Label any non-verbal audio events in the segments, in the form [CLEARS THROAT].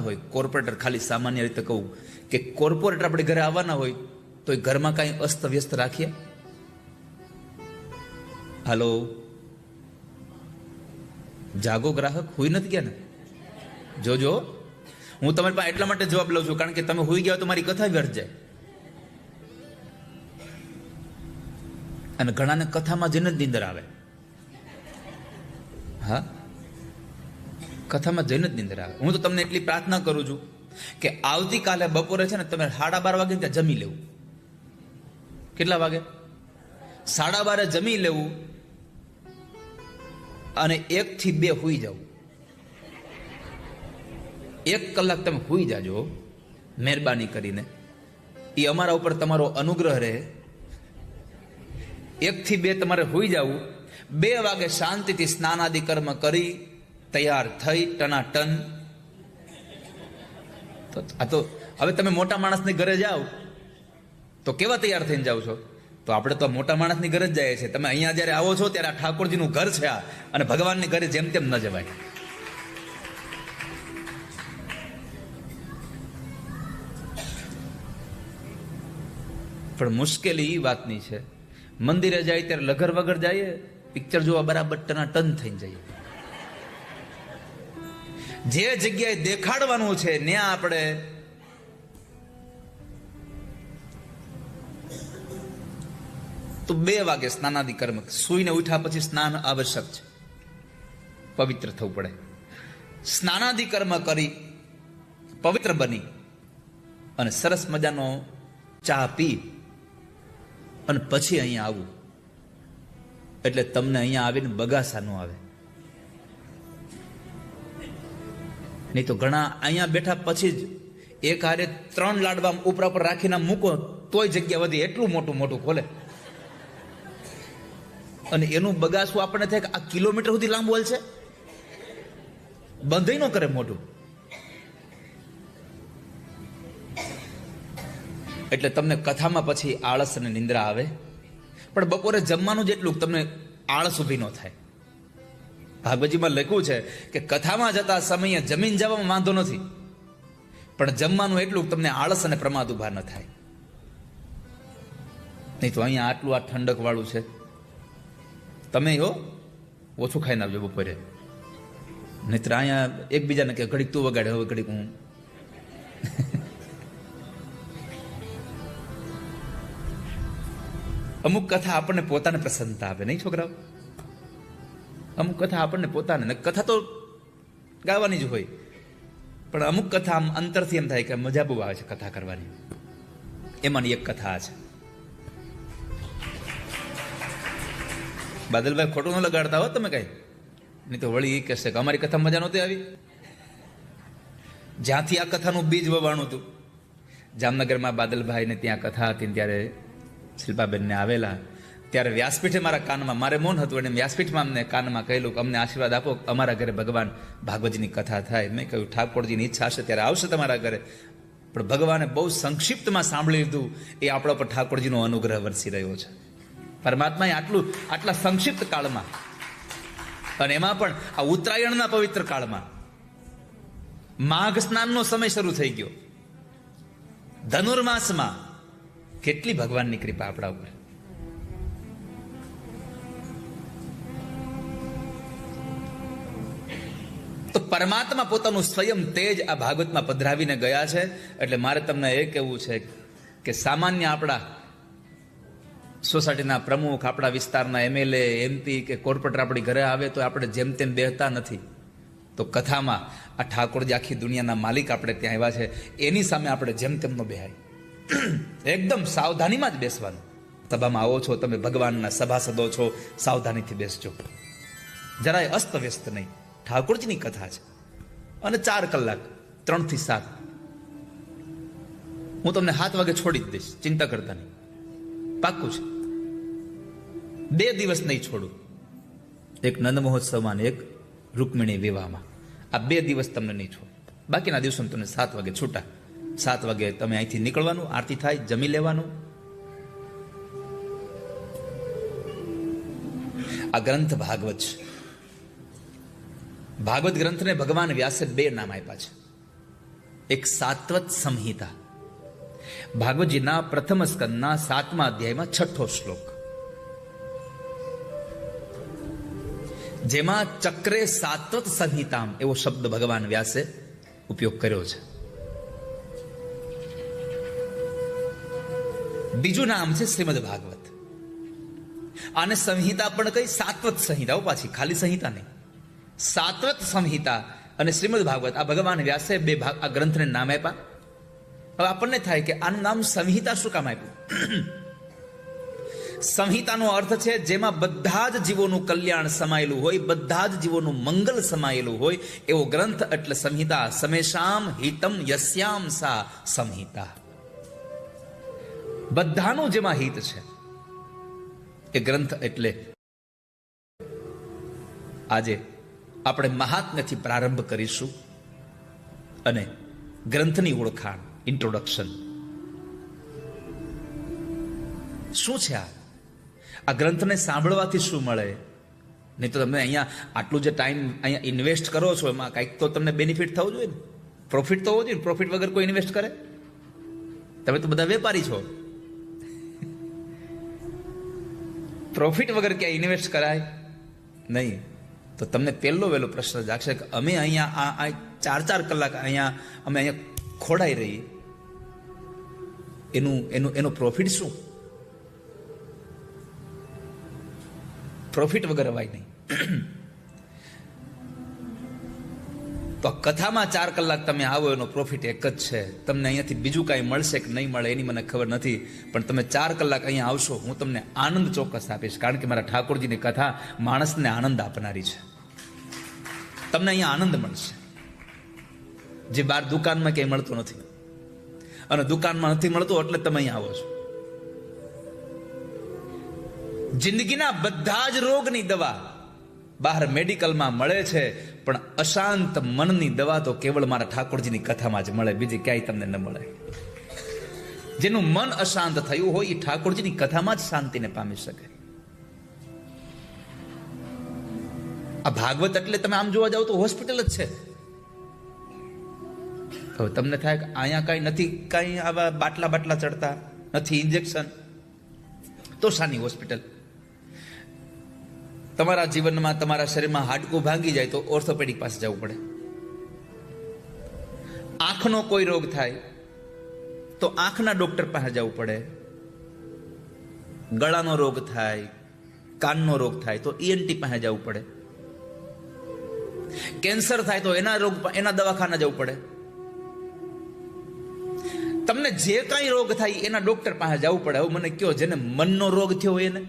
હોય, કોર્પોરેટર ખાલી સામાન્ય રીતે કહું કે કોર્પોરેટર આપણે ઘરે આવવાના હોય, તો ઘરમાં કાંઈ અસ્ત વ્યસ્ત રાખીએ? હાલો? જાગો ગ્રાહક, હોઈ નથી ગયા ને? જોજો. હું તમારી પાસે એટલા માટે જવાબ લઉં છું, કારણ કે તમે હોઈ ગયા તો મારી કથા વ્યર્થ જાય. અને ઘણાને કથામાં જ નિંદર આવે. હા? કથામાં જઈને જ નિંદર આવે. હું તો તમને એટલી પ્રાર્થના કરું છું કે આવતીકાલે બપોરે છે ને તમે સાડા બાર વાગે ત્યાં જમી લેવું. કેટલા વાગે? સાડા બારે જમી લેવું અને એક થી બે હોઈ જવું એક કલાક તમે હોઈ જાજો મહેરબાની કરીને. એ અમારા ઉપર તમારો અનુગ્રહ રહે. એક થી બે તમારે હોઈ જવું. બે વાગે શાંતિથી સ્નાનાદિ કર્મ કરી તૈયાર થઈ ટનાટન. તો આ તો હવે તમે મોટા માણસની ઘરે જાઓ. તો કેવા તૈયાર થઈને જાઓ છો? તો આપણે તો મોટા માણસની ઘરે જ જઈએ છીએ. તમે અહીંયા જ્યારે આવો છો ત્યારે આ ઠાકોરજીનું ઘર છે આ. અને ભગવાનની ઘરે જેમ તેમ ન જવાય. પણ મુશ્કેલી એ વાતની છે. મંદિરે જાય ત્યારે લગર વગર જઈએ, પિક્ચર જોવા બરાબર ટના ટન થઈને જઈએ. જે જગ્યાએ દેખાડવાનું છે, ત્યાં આપણે તો બે વાગે સ્નાનાદિ કર્મ સુઈને ઉઠ્યા પછી સ્નાન આવશ્યક છે. પવિત્ર થવું પડે. સ્નાનાદિ કર્મ કરી, પવિત્ર બની અને સરસ મજાનો ચા પી અને પછી અહીંયા આવું. એટલે તમને અહીંયા આવીને બગાસા ન આવે. નહીં તો ઘણા અહીંયા બેઠા પછી જ એક હારે ત્રણ લાડવા ઉપરા ઉપર રાખીને મૂકો, તોય જગ્યા વધી એટલું મોટું મોટું ખોલે. અને એનું બગાસું આપણને થાય કે આ કિલોમીટર સુધી લાંબુ હલશે? બંધ ન કરે મોટું એટલે તમને કથામાં પછી આળસ અને નિંદ્રા આવે. પણ બપોરે જમવાનું જેટલું તમને આળસ ઊભી ન થાય. ભાગવતજીમાં લખ્યું છે કે કથામાં જતા સમયે જમીન જવામાં વાંધો નથી. પણ જમવાનું એટલું તમને આળસ અને પ્રમાદ ઊભા ન થાય. નહીં તો અહીંયા આટલું આ ઠંડક વાળું છે. તમે હો, ઓછું ખાઈને આવજો બપોરે. નહીતર અહીંયા એકબીજાને કે ઘડીક તું વગાડે, હવે ઘડીક હું. [LAUGHS] અમુક કથા આપણને પોતાને પ્રસન્નતા આપે, નહીં છોકરાઓ? અમુક કથા આપણને પોતાને કથા તો ગાવાની જ હોય. પણ અમુક કથા આમ અંતરથી એમ થાય કે મજા બહુ આવે છે કથા કરવાની. એમાંની એક કથા છે. બાદલભાઈ ખોટું ન લગાડતા હો તમે કઈ. નહીં તો વળી એ કહેશે કે અમારી કથા મજા નહોતી આવી. જ્યાંથી આ કથાનું બીજ વવાણું હતું, જામનગરમાં બાદલભાઈને ત્યાં કથા હતી ત્યારે શિલ્પાબેનને આવેલા. ત્યારે વ્યાસપીઠે મારા કાનમાં, મારે મૌન હતું અને વ્યાસપીઠમાં અમને કાનમાં કહેલું કે અમને આશીર્વાદ આપો અમારા ઘરે ભગવાન ભાગવતજીની કથા થાય. મેં કહ્યું, ઠાકોરજીની ઈચ્છા હશે ત્યારે આવશે તમારા ઘરે. પણ ભગવાને બહુ સંક્ષિપ્તમાં સાંભળી લીધું, એ આપણા પર ઠાકોરજીનો અનુગ્રહ વરસી રહ્યો છે. પરમાત્માએ આટલું, આટલા સંક્ષિપ્ત કાળમાં અને એમાં પણ આ ઉત્તરાયણના પવિત્ર કાળમાં માઘ સ્નાનનો સમય શરૂ થઈ ગયો. ધનુર્માસમાં કેટલી ભગવાનની કૃપા આપણા ઉપર? તો પરમાત્મા પોતાનું સ્વયં તેજ આ ભાગવતમાં પધરાવીને ગયા છે. એટલે મારે તમને એ કહેવું છે કે સામાન્ય આપણા સોસાયટીના પ્રમુખ, આપણા વિસ્તારના એમએલએ એમપી કે કોર્પોરેટર આપણી ઘરે આવે તો આપણે જેમ તેમ બેહતા નથી. તો કથામાં આ ઠાકોરજી આખી દુનિયાના માલિક આપણે ત્યાં આવ્યા છે. એની સામે આપણે જેમ તેમનો બેહાય. [CLEARS THROAT] એકદમ સાવધાનીમાં જ બેસવાનું. સભામાં આવો છો, તમે ભગવાનના સભાસદો છો, સાવધાનીથી બેસજો. જરાય અસ્તવ્યસ્ત નહીં. ઠાકોરજીની કથા છે. અને ચાર કલાક ત્રણથી સાત. હું તમને હાથ વાગે છોડી જ દઈશ, ચિંતા કરતા નહીં. પાક્કું છે. બે દિવસ નહીં છોડું. એક નંદ મહોત્સવમાં એક રૂકમિણી વિવાહમાં. આ બે દિવસ તમને નહીં છોડ. બાકીના દિવસો તમને સાત વાગે છૂટા. સાત વાગે તમે અહીંથી નીકળવાનું, આરતી થાય, જમી લેવાનું. આ ગ્રંથ ભાગવત છે. ભાગવત ગ્રંથને ભગવાન વ્યાસે બે નામ આપ્યા છે. એક સાત્વત સંહિતા. ભાગવતજીના પ્રથમ સ્કંદના સાતમા અધ્યાયમાં છઠ્ઠો શ્લોક. જેમાં ચક્રે સાત્વત સંહિતામ એવો શબ્દ ભગવાન વ્યાસે ઉપયોગ કર્યો છે. બીજું નામ છે શ્રીમદ ભાગવત. આને સંહિતા પણ કઈ, સાત્વત સંહિતાઓ પાછી, ખાલી સંહિતા નહીં. સાત્વત સંહિતા અને શ્રીમદ ભાગવત. આ ભગવાન વ્યાસે બે ભાગ આ ગ્રંથને નામ આપ્યા. હવે આપણને થાય કે આનું નામ સંહિતા શું કામ આપ્યું? [CLEARS THROAT] સંહિતાનો અર્થ છે જેમાં બધા જ જીવોનું કલ્યાણ સમાયેલું હોય, બધા જ જીવોનું મંગલ સમાયેલું હોય, એવો ગ્રંથ એટલે સંહિતા. સમેશામ હિતમ યસ્યામ સા સંહિતા. બધાનું જેમાં હિત છે. એ ગ્રંથ એટલે આજે આપણે મહાત્મ્યથી પ્રારંભ કરીશું અને ગ્રંથની ઓળખાણ ઇન્ટ્રોડક્શન શું છે આ? આ ગ્રંથને સાંભળવાથી શું મળે? નહીં તો તમે અહીંયા આટલું જે ટાઈમ અહીંયા ઇન્વેસ્ટ કરો છો, એમાં કંઈક તો તમને બેનિફિટ થવું જોઈએ ને? પ્રોફિટ તો હોવું જોઈએ પ્રોફિટ વગર કોઈ ઇન્વેસ્ટ કરે? તમે તો બધા વેપારી છો. પ્રોફિટ વગર ક્યાં ઇન્વેસ્ટ કરાય? નહીં. તો તમને પહેલો વહેલો પ્રશ્ન જાગશે કે અમે અહીંયા આ ચાર ચાર કલાક અહીંયા અમે અહીંયા ખોડાઈ રહીએ. એનું એનું એનો પ્રોફિટ શું? પ્રોફિટ વગર અવાય નહીં. તો કથામાં ચાર કલાક તમે આવો, એનો પ્રોફિટ એક જ છે. તમને અહીંયાથી બીજું કાંઈ મળશે કે નહીં મળે એની મને ખબર નથી, પણ તમે ચાર કલાક અહીંયા આવશો, હું તમને આનંદ ચોક્કસ આપીશ, કારણ કે મારા ઠાકોરજીની કથા માણસને આનંદ આપનારી છે. તમને અહીંયા આનંદ મળશે. જે બહાર દુકાનમાં ક્યાંય મળતું નથી. અને દુકાનમાં નથી મળતું એટલે તમે અહીંયા આવો છો. જિંદગીના બધા જ રોગની દવા બહાર મેડિકલમાં મળે છે, પણ અશાંત મનની દવા તો કેવળ મારા ઠાકોરજીની કથામાં જ મળે, બીજી ક્યાંય તમને ન મળે. જેનું મન અશાંત થયું હોય, એ ઠાકોરજીની કથામાં જ શાંતિને પામી શકે. આ ભાગવત એટલે તમે આમ જોવા જાવ તો હોસ્પિટલ જ છે. હવે તમને થાય કે અહીંયા કાંઈ નથી, કાંઈ આવા બાટલા બાટલા ચડતા, નથી ઇન્જેક્શન. તો શાની હોસ્પિટલ. તમારા જીવનમાં તમારા શરીરમાં હાડકું ભાંગી જાય તો ઓર્થોપેડિક પાસે જવું પડે. આંખનો કોઈ રોગ થાય તો આંખના ડોક્ટર પાસે જવું પડે. ગળાનો રોગ થાય, કાનનો રોગ થાય તો ઈએનટી પાસે જવું પડે. કેન્સર થાય તો એના રોગ એના દવાખાના જવું પડે. તમને જે કાંઈ રોગ થાય એના ડોક્ટર પાસે જવું પડે. હવે મને કયો, જેને મનનો રોગ થયો હોય એને.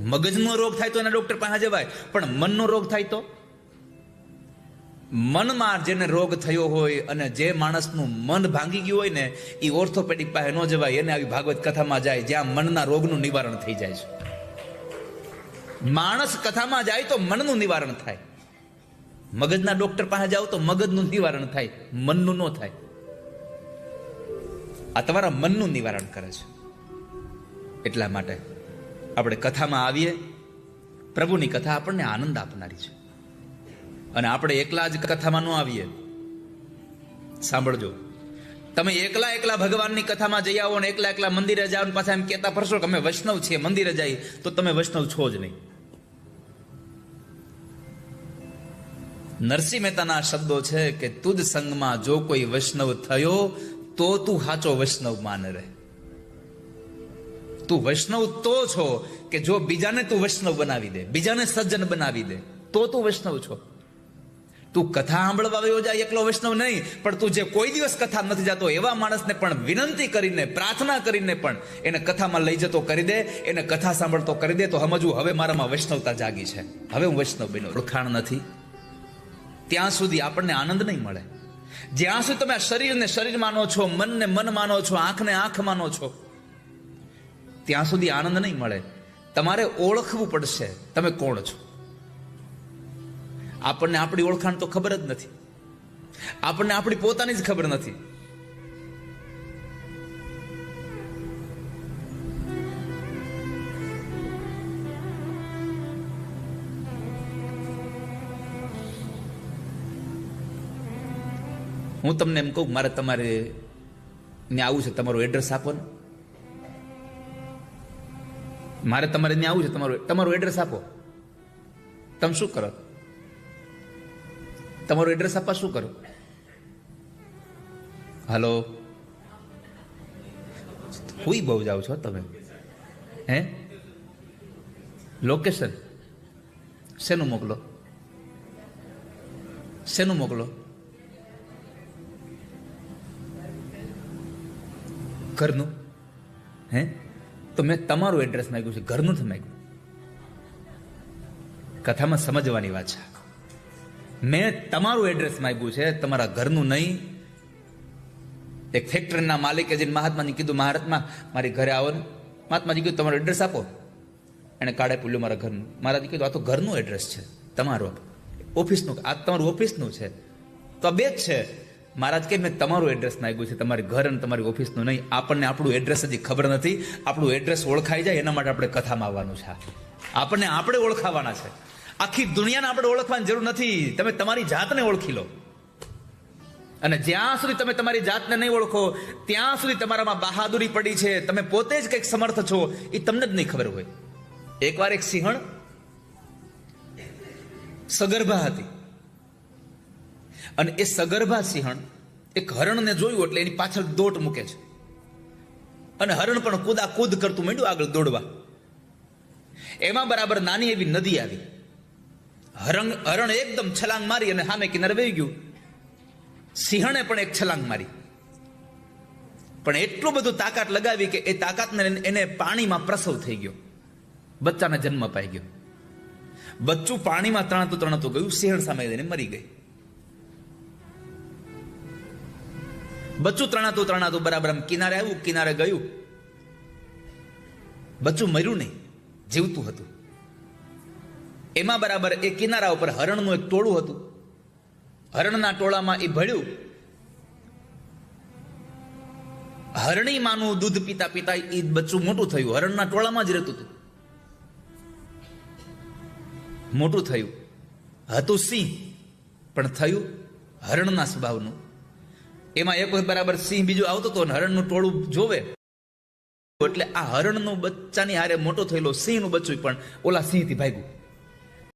મગજનો રોગ થાય તો એના ડોક્ટર પાસે જવાય. પણ મનનો રોગ થાય તો? મનમાં જેને રોગ થયો હોય અને જે માણસનું મન ભાંગી ગયું હોય ને એ ઓર્થોપેડિક પાસે ન જવાય. એને આવી ભાગવત કથામાં જાય, જ્યાં મનના રોગનું નિવારણ થઈ જાય છે. માણસ કથામાં જાય તો મનનું નિવારણ થાય. મગજના ડોક્ટર પાસે જાઓ તો મગજનું નિવારણ થાય. મનનું ન થાય. આ તમારા મનનું નિવારણ કરે છે. એટલા માટે આપણે કથામાં આવીએ, પ્રભુની કથા આપણને આનંદ આપનારી છે. અને આપણે એકલા જ કથામાં ન આવીએ. સાંભળજો. તમે એકલા એકલા ભગવાનની કથામાં જઈ આવો ને એકલા એકલા મંદિરે જાઓ ને પાછા એમ કહેતા ફરશો કે અમે વૈષ્ણવ છીએ, મંદિરે જઈએ, તો તમે વૈષ્ણવ છો જ નહીં. નરસિંહ મહેતાના શબ્દો છે કે તુજ સંગમાં જો કોઈ વૈષ્ણવ થયો, તો તું સાચો વૈષ્ણવ માન રહે. તું વૈષ્ણવ તો છો કે જો બીજાને તું વૈષ્ણવ બનાવી દે, બીજાને સજ્જન બનાવી દે, તો તું વૈષ્ણવ છો. તું કથા સાંભળવા આવ્યો જાય એકલો વૈષ્ણવ નહીં, પણ તું જે કોઈ દિવસ કથા નથી જતો, એવા માણસને પણ વિનંતી કરીને, પ્રાર્થના કરીને પણ એને કથામાં લઈ જતો કરી દે, એને કથા સાંભળતો કરી દે, તો સમજવું હવે મારામાં વૈષ્ણવતા જાગી છે. હવે હું વૈષ્ણવ બન્યો ઓળખાણ નથી. ત્યાં સુધી આપણને આનંદ નહીં મળે. જ્યાં સુધી તમે શરીરને શરીર માનો છો, મનને મન માનો છો, આંખને આંખ માનો છો ત્યાં સુધી આનંદ નહીં મળે. તમારે ઓળખવું પડશે તમે કોણ છો. આપણને આપણી ઓળખાણ તો ખબર જ નથી. આપણને આપણી પોતાની જ ખબર નથી. હું તમને એમ કહું મારે તમારે ને આવું છે, તમારું એડ્રેસ આપો ને મારે તમારે ત્યાં આવું છે, તમારું તમારું એડ્રેસ આપો. તમે શું કરો? તમારું એડ્રેસ આપવા શું કરો? હલો હુઈ બહુ જાઓ છો તમે. હે? લોકેશન શેનું મોકલો? શેનું મોકલો? ઘરનું? હે? તો મેં તમારું એડ્રેસ માંગ્યું છે, ઘરનું જ માંગ્યું. કથામાં સમજવાની વાત છે. મેં તમારું એડ્રેસ માંગ્યું છે, તમારા ઘરનું નહીં. એક ફેક્ટરીના માલિકે જઈને મહાત્માજી કીધું મહારાજમાં મારી ઘરે આવો ને. મહાત્માજી કીધું, તમારું એડ્રેસ આપો. એણે કાઢે પૂલ્યું મારા ઘરનું. મહારાજે કીધું, આ તો ઘરનું એડ્રેસ છે, તમારું. ઓફિસનું, આ તમારું ઓફિસનું છે. તો બે જ છે. મહારાજ કે મેં તમારું એડ્રેસ નાખ્યું છે, તમારી ઘર અને તમારી ઓફિસનું નહીં. આપણને આપણું એડ્રેસ હજી ખબર નથી. આપણું એડ્રેસ ઓળખાઈ જાય, એના માટે આપણે કથામાં આવવાનું છે આપણને આપણે ઓળખાવાના છે. આખી દુનિયાને આપણે ઓળખવાની જરૂર નથી. તમે તમારી જાતને ઓળખી લો. અને જ્યાં સુધી તમે તમારી જાતને નહીં ઓળખો, ત્યાં સુધી તમારામાં બહાદુરી પડી છે. તમે પોતે જ કંઈક સમર્થ છો એ તમને જ નહીં ખબર હોય. એકવાર એક સિંહણ સગર્ભા હતી. અને એ સગર્ભા સિંહણ એક હરણને જોયું એટલે એની પાછળ દોટ મૂકે છે. અને હરણ પણ કુદા કૂદ કરતું માંડ્યું આગળ દોડવા. એમાં બરાબર નાની એવી નદી આવી. હરણ હરણ એકદમ છલાંગ મારી અને સામે કિનારે વહી ગયું. સિંહણે પણ એક છલાંગ મારી. પણ એટલું બધું તાકાત લગાવી કે એ તાકાતને એને પાણીમાં પ્રસવ થઈ ગયો. બચ્ચાને જન્મ પાઈ ગયો. બચ્ચું પાણીમાં તણાતું તણાતું ગયું, સિંહણ સામે જઈને મરી ગઈ. બચ્ચું તણાતું તણાતું બરાબર આમ કિનારે આવ્યું, કિનારે ગયું. બચ્ચું મર્યું નહીં, જીવતું હતું. એમાં બરાબર એ કિનારા ઉપર હરણનું એક ટોળું હતું. હરણના ટોળામાં એ ભળ્યું. હરણી માનું દૂધ પીતા પીતા એ બચ્ચું મોટું થયું. હરણના ટોળામાં જ રહેતું હતું. મોટું થયું. હતું સિંહ, પણ થયું હરણના સ્વભાવનું. એમાં એક વખત બરાબર સિંહ બીજું આવતો હતો અને હરણનું ટોળું જોવે. એટલે આ હરણનું બચ્ચાની હારે મોટો થયેલો સિંહનું બચ્ચું પણ ઓલા સિંહથી ભાગ્યું.